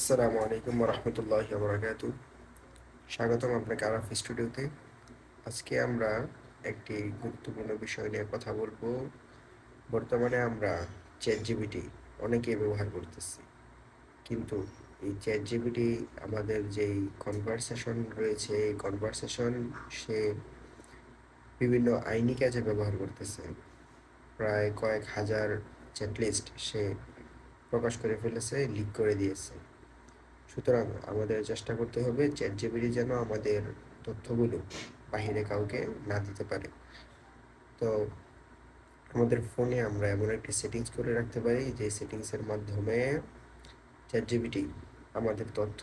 আসসালামু আলাইকুম রহমতুল্লাহ বরাকাতু স্বাগতম আপনাকে আরাফ স্টুডিওতে। আজকে আমরা একটি গুরুত্বপূর্ণ বিষয় নিয়ে কথা বলব। বর্তমানে আমরা চ্যাট জিবিটি অনেকেই ব্যবহার করতেছি। কিন্তু এই চ্যাট জিবিটি আমাদের যেই কনভারসেশন রয়েছে, এই কনভারসেশন সে বিভিন্ন আইনি কাজে ব্যবহার করতেছে। প্রায় কয়েক হাজার চ্যাট লিস্ট সে প্রকাশ করে ফেলেছে লিক করে দিয়েছে। সুতরাং আমাদের চেষ্টা করতে হবে চ্যাট জিবিটি যেন আমাদের তথ্যগুলো বাহিরে কাউকে না দিতে পারে। তো আমাদের ফোনে আমরা এমন একটি সেটিংস করে রাখতে পারি যে সেটিংসের মাধ্যমে চ্যাট জিবিটি আমাদের তথ্য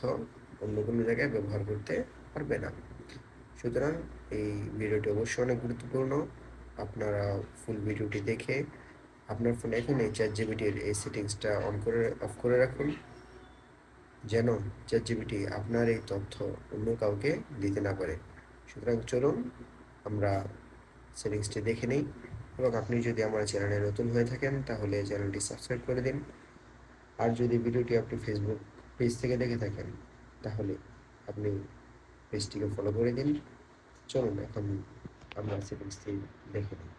অন্য কোনো জায়গায় ব্যবহার করতে পারবে না। সুতরাং এই ভিডিওটি অবশ্যই অনেক গুরুত্বপূর্ণ। আপনারা ফুল ভিডিওটি দেখে আপনার ফোনে এখন এই চ্যাট জিবিটির এই সেটিংসটা অন করে অফ করে রাখুন। যেন চ্যাট জিবিটি আপনার এই তথ্য অন্য কাউকে দিতে না পারে। সুতরাং চলুন আমরা সেটিংসটি দেখে নিই এবং আপনি যদি আমার চ্যানেলে নতুন হয়ে থাকেন তাহলে চ্যানেলটি সাবস্ক্রাইব করে দিন। আর যদি ভিডিওটি আপনি ফেসবুক পেজ থেকে দেখে থাকেন তাহলে আপনি পেজটিকে ফলো করে দিন। চলুন এখন আমরা সেটিংসটি দেখে নিই।